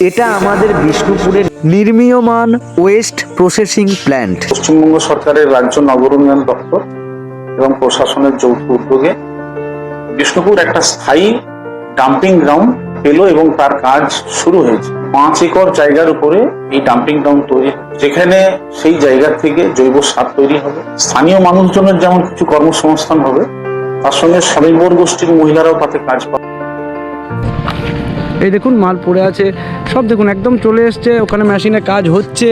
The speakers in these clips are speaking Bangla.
এটা আমাদের বিষ্ণুপুরের নির্মীয়মান ওয়েস্ট প্রসেসিং প্ল্যান্ট। পশ্চিমবঙ্গ সরকারের রাজ্য নগর উন্নয়ন দপ্তর এবং প্রশাসনের যৌথ উদ্যোগে বিষ্ণুপুর একটা স্থায়ী ডাম্পিং গ্রাউন্ড পেল এবং তার কাজ শুরু হয়েছে। পাঁচ একর জায়গার উপরে এই ডাম্পিং গ্রাউন্ড তৈরি যেখানে সেই জায়গা থেকে জৈব সার তৈরি হবে। স্থানীয় মানুষজনের যেমন কিছু কর্মসংস্থান হবে, তার সঙ্গে স্বনির্ভর গোষ্ঠীর মহিলারাও তাতে কাজ পাবে। এই দেখুন মাল পড়ে আছে। সব দেখুন একদম চলে এসছে। ওখানে মেশিনে কাজ হচ্ছে।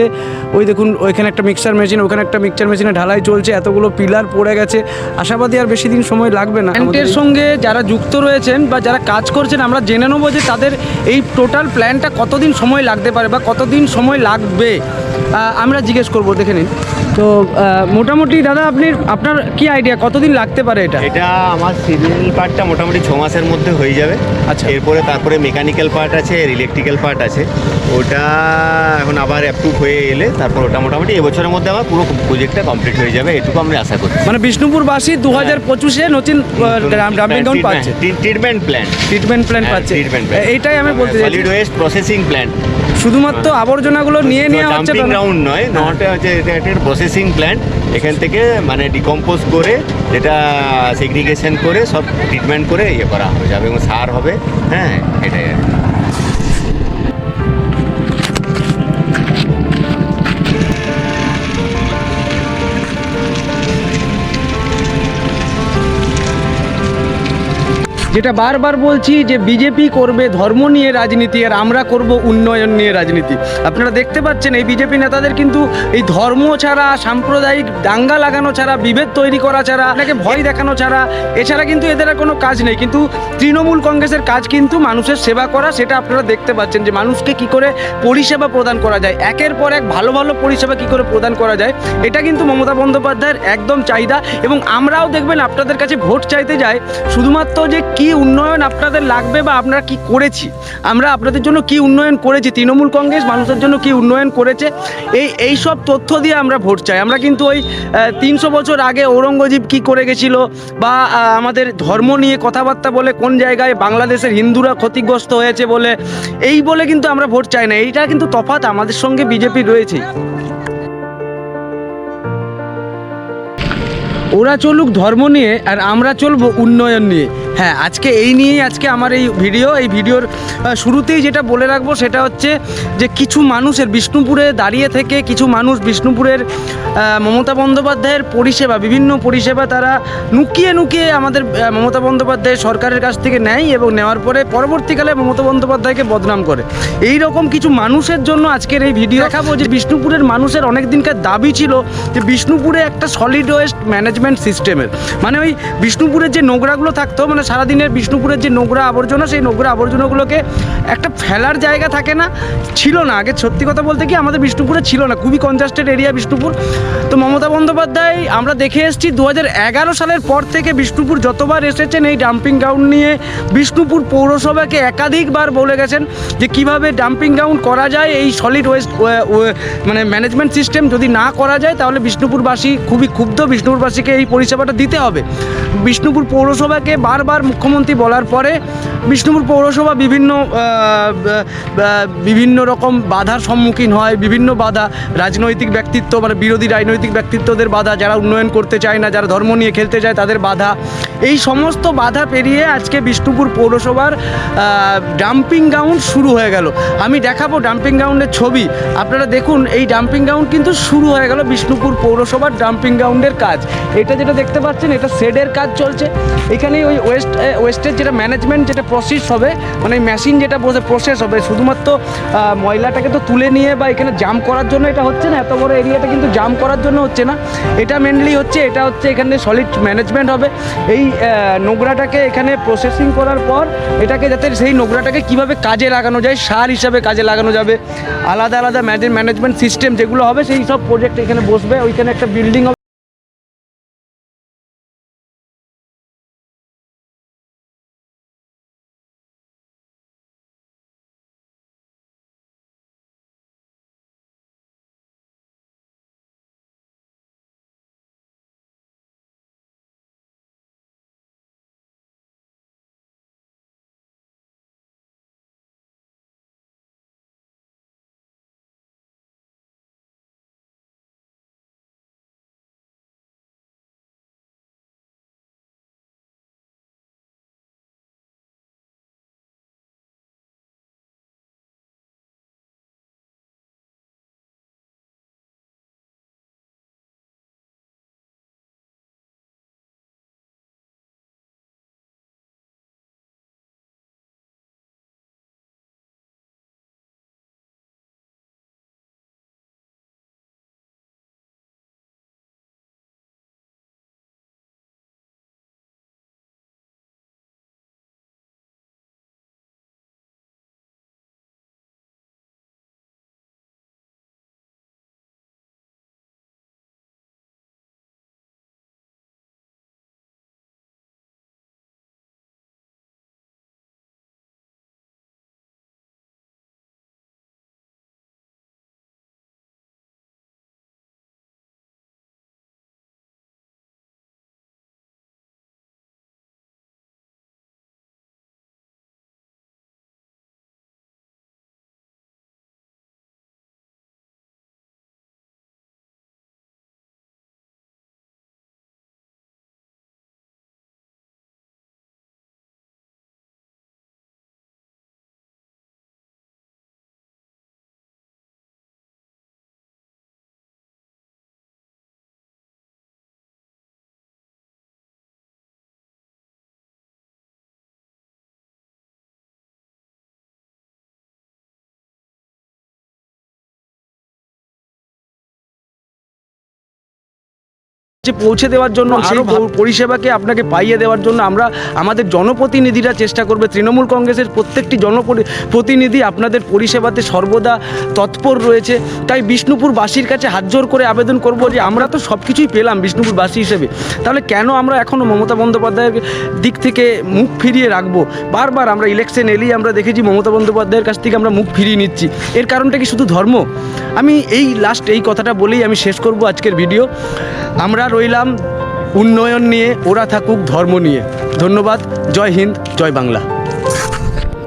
ওই দেখুন ওইখানে একটা মিক্সার মেশিন ওখানে একটা মিক্সার মেশিনে ঢালাই চলছে। এতগুলো পিলার পড়ে গেছে। আশাবাদী আর বেশি দিন সময় লাগবে না প্ল্যান্টের সঙ্গে যারা যুক্ত রয়েছেন বা যারা কাজ করছেন আমরা জেনে নেব যে তাদের এই টোটাল প্ল্যানটা কতদিন সময় লাগতে পারে বা কতদিন সময় লাগবে। আমরা জিজ্ঞেস করব দেখে নিন। তো মোটামুটি দাদা আপনি আপনার কি আইডিয়া কতদিন লাগতে পারে এটা? এটা আমার সিভিল পার্টটা মোটামুটি ছ মাসের মধ্যে হয়ে যাবে। আচ্ছা। এরপরে তারপরে মেকানিক্যাল পার্ট আছে ইলেকট্রিক্যাল পার্ট আছে। ওটা এখন আবার অ্যাপ্রুভ হয়ে এলে তারপর ওটা মোটামুটি এবছরের মধ্যে আমার পুরো প্রজেক্টটা কমপ্লিট হয়ে যাবে এটুকু আমরা আশা করি মানে বিষ্ণুপুরবাসী দু হাজার পঁচিশে নতুন ডাম্পিং গ্রাউন্ড পাচ্ছে। ট্রিটমেন্ট প্ল্যান্ট ট্রিটমেন্ট প্ল্যান পাচ্ছে। এইটাই আমি বলতে চাই সলিড ওয়েস্ট প্রসেসিং প্ল্যান্ট শুধুমাত্র আবর্জনাগুলো নিয়ে নেওয়া হচ্ছে ডাম্পিং গ্রাউন্ড নয় নটা হচ্ছে এটা একটা প্রসেসিং প্ল্যান্ট এখান থেকে মানে ডিকম্পোজ করে এটা সেগ্রিগেশন করে সব ট্রিটমেন্ট করে ইয়ে করা হবে যাবে এবং সার হবে। হ্যাঁ এটাই আর যেটা বারবার বলছি যে বিজেপি করবে ধর্ম নিয়ে রাজনীতি আর আমরা করব উন্নয়ন নিয়ে রাজনীতি। আপনারা দেখতে পাচ্ছেন এই বিজেপি নেতাদের কিন্তু এই ধর্ম ছাড়া, সাম্প্রদায়িক দাঙ্গা লাগানো ছাড়া, বিভেদ তৈরি করা ছাড়া এটাকে ভয় দেখানো ছাড়া, এছাড়া কিন্তু এদের আর কোনো কাজ নেই। কিন্তু তৃণমূল কংগ্রেসের কাজ কিন্তু মানুষের সেবা করা, সেটা আপনারা দেখতে পাচ্ছেন যে মানুষকে কি করে পরিষেবা প্রদান করা যায়। একের পর এক ভালো ভালো পরিষেবা কি করে প্রদান করা যায়, এটা কিন্তু মমতা বন্দ্যোপাধ্যায়ের একদম চাহিদা। এবং আমরাও দেখবেন আপনাদের কাছে ভোট চাইতে যাই শুধুমাত্র যে কি উন্নয়ন আপনাদের লাগবে বা আপনারা কি করেছি? আমরা আপনাদের জন্য কি উন্নয়ন করেছি? তৃণমূল কংগ্রেস মানুষের জন্য কি উন্নয়ন করেছে? এই এই সব তথ্য দিয়ে আমরা ভোট চাই। আমরা কিন্তু ওই তিনশো বছর আগে ঔরঙ্গজীব কি করে গেছিল বা আমাদের ধর্ম নিয়ে কথাবার্তা বলে কোন জায়গায় বাংলাদেশের হিন্দুরা ক্ষতিগ্রস্ত হয়েছে বলে, এই বলে কিন্তু আমরা ভোট চাই না। এইটা কিন্তু তফাৎ আমাদের সঙ্গে বিজেপি রয়েছে। ওরা চলুক ধর্ম নিয়ে আর আমরা চলবো উন্নয়ন নিয়ে। হ্যাঁ আজকে এই নিয়েই আজকে আমার এই ভিডিও এই ভিডিওর শুরুতেই যেটা বলে রাখব সেটা হচ্ছে যে কিছু মানুষের বিষ্ণুপুরে দাঁড়িয়ে থেকে কিছু মানুষ বিষ্ণুপুরের মমতা বন্দ্যোপাধ্যায়ের পরিষেবা, বিভিন্ন পরিষেবা তারা নুকিয়ে নুকিয়ে আমাদের মমতা বন্দ্যোপাধ্যায় সরকারের কাছ থেকে নেয় এবং নেওয়ার পরে পরবর্তীকালে মমতা বন্দ্যোপাধ্যায়কে বদনাম করে। এই রকম কিছু মানুষের জন্য আজকের এই ভিডিও দেখাবো যে বিষ্ণুপুরের মানুষের অনেক দিনকার দাবি ছিল যে বিষ্ণুপুরে একটা সলিড ওয়েস্ট ম্যানেজমেন্ট সিস্টেমের মানে ওই বিষ্ণুপুরের যে নোংরাগুলো থাকতো মানে সারাদিনের বিষ্ণুপুরের যে নোংরা আবর্জনা, সেই নোংরা আবর্জনাগুলোকে একটা ফেলার জায়গা থাকে না, ছিল না। আগে সত্যি কথা বলতে কি, আমাদের বিষ্ণুপুরে ছিল না। খুবই কনজাস্টেড এরিয়া বিষ্ণুপুর। তো মমতা বন্দ্যোপাধ্যায়, আমরা দেখে এসেছি দু হাজার এগারো সালের পর থেকে বিষ্ণুপুর যতবার এসেছেন, এই ডাম্পিং গ্রাউন্ড নিয়ে বিষ্ণুপুর পৌরসভাকে একাধিকবার বলে গেছেন যে কীভাবে ডাম্পিং গ্রাউন্ড করা যায়, এই সলিড ওয়েস্ট মানে ম্যানেজমেন্ট সিস্টেম যদি না করা যায়, তাহলে বিষ্ণুপুরবাসী, খুবই ক্ষুব্ধ বিষ্ণুপুরবাসীকে এই পরিষেবাটা দিতে হবে। বিষ্ণুপুর পৌরসভাকে বারবার মুখ্যমন্ত্রী বলার পরে বিষ্ণুপুর পৌরসভা বিভিন্ন বিভিন্ন রকম বাধার সম্মুখীন হয়, বিভিন্ন বাধা, রাজনৈতিক ব্যক্তিত্ব মানে বিরোধী রাজনৈতিক ব্যক্তিত্বদের বাধা, যারা উন্নয়ন করতে চায় না, যারা ধর্ম নিয়ে খেলতে চায়, তাদের বাধা। এই সমস্ত বাধা পেরিয়ে আজকে বিষ্ণুপুর পৌরসভার ডাম্পিং গ্রাউন্ড শুরু হয়ে গেল। আমি দেখাবো ডাম্পিং গ্রাউন্ডের ছবি। আপনারা দেখুন, এই ডাম্পিং গ্রাউন্ড কিন্তু শুরু হয়ে গেল বিষ্ণুপুর পৌরসভার ডাম্পিং গ্রাউন্ডের কাজ। এটা যেটা দেখতে পাচ্ছেন, এটা শেডের কাজ চলছে। এখানে ওই ওয়েস্ট ওয়েস্টের যেটা ম্যানেজমেন্ট যেটা প্রসেস হবে মানে মেশিন যেটা বসে প্রসেস হবে, শুধুমাত্র ময়লাটাকে তো তুলে নিয়ে বা এখানে জাম করার জন্য এটা হচ্ছে না, এত বড় এরিয়াটা কিন্তু জাম করার জন্য হচ্ছে না। এটা মেনলি হচ্ছে, এটা হচ্ছে এখানে সলিড ম্যানেজমেন্ট হবে। এই নোংরাটাকে এখানে প্রসেসিং করার পর এটাকে যাতে সেই নোংরাটাকে কীভাবে কাজে লাগানো যায়, সার হিসাবে কাজে লাগানো যাবে, আলাদা আলাদা ম্যানেজমেন্ট সিস্টেম যেগুলো হবে, সেই সব প্রজেক্ট এখানে বসবে, ওইখানে একটা বিল্ডিং যে পৌঁছে দেওয়ার জন্য সেই প- পরিষেবাকে আপনাকে পাইয়ে দেওয়ার জন্য আমরা আমাদের জনপ্রতিনিধিরা চেষ্টা করবে। তৃণমূল কংগ্রেসের প্রত্যেকটি জনপ্রতিনিধি আপনাদের পরিষেবাতে সর্বদা তৎপর রয়েছে। তাই বিষ্ণুপুরবাসীর কাছে হাত জোর করে আবেদন করব যে আমরা তো সব কিছুই পেলাম বিষ্ণুপুরবাসী হিসেবে। তাহলে কেন আমরা এখনও মমতা বন্দ্যোপাধ্যায়ের দিক থেকে মুখ ফিরিয়ে রাখব? বারবার আমরা ইলেকশন এলেই আমরা দেখেছি মমতা বন্দ্যোপাধ্যায়ের কাছ থেকে আমরা মুখ ফিরিয়ে নিচ্ছি। এর কারণটা কি শুধু ধর্ম? আমি এই লাস্ট এই কথাটা বলেই আমি শেষ করব আজকের ভিডিও আমরা রইলাম উন্নয়ন নিয়ে ওরা থাকুক ধর্ম নিয়ে। ধন্যবাদ জয় হিন্দ জয় বাংলা।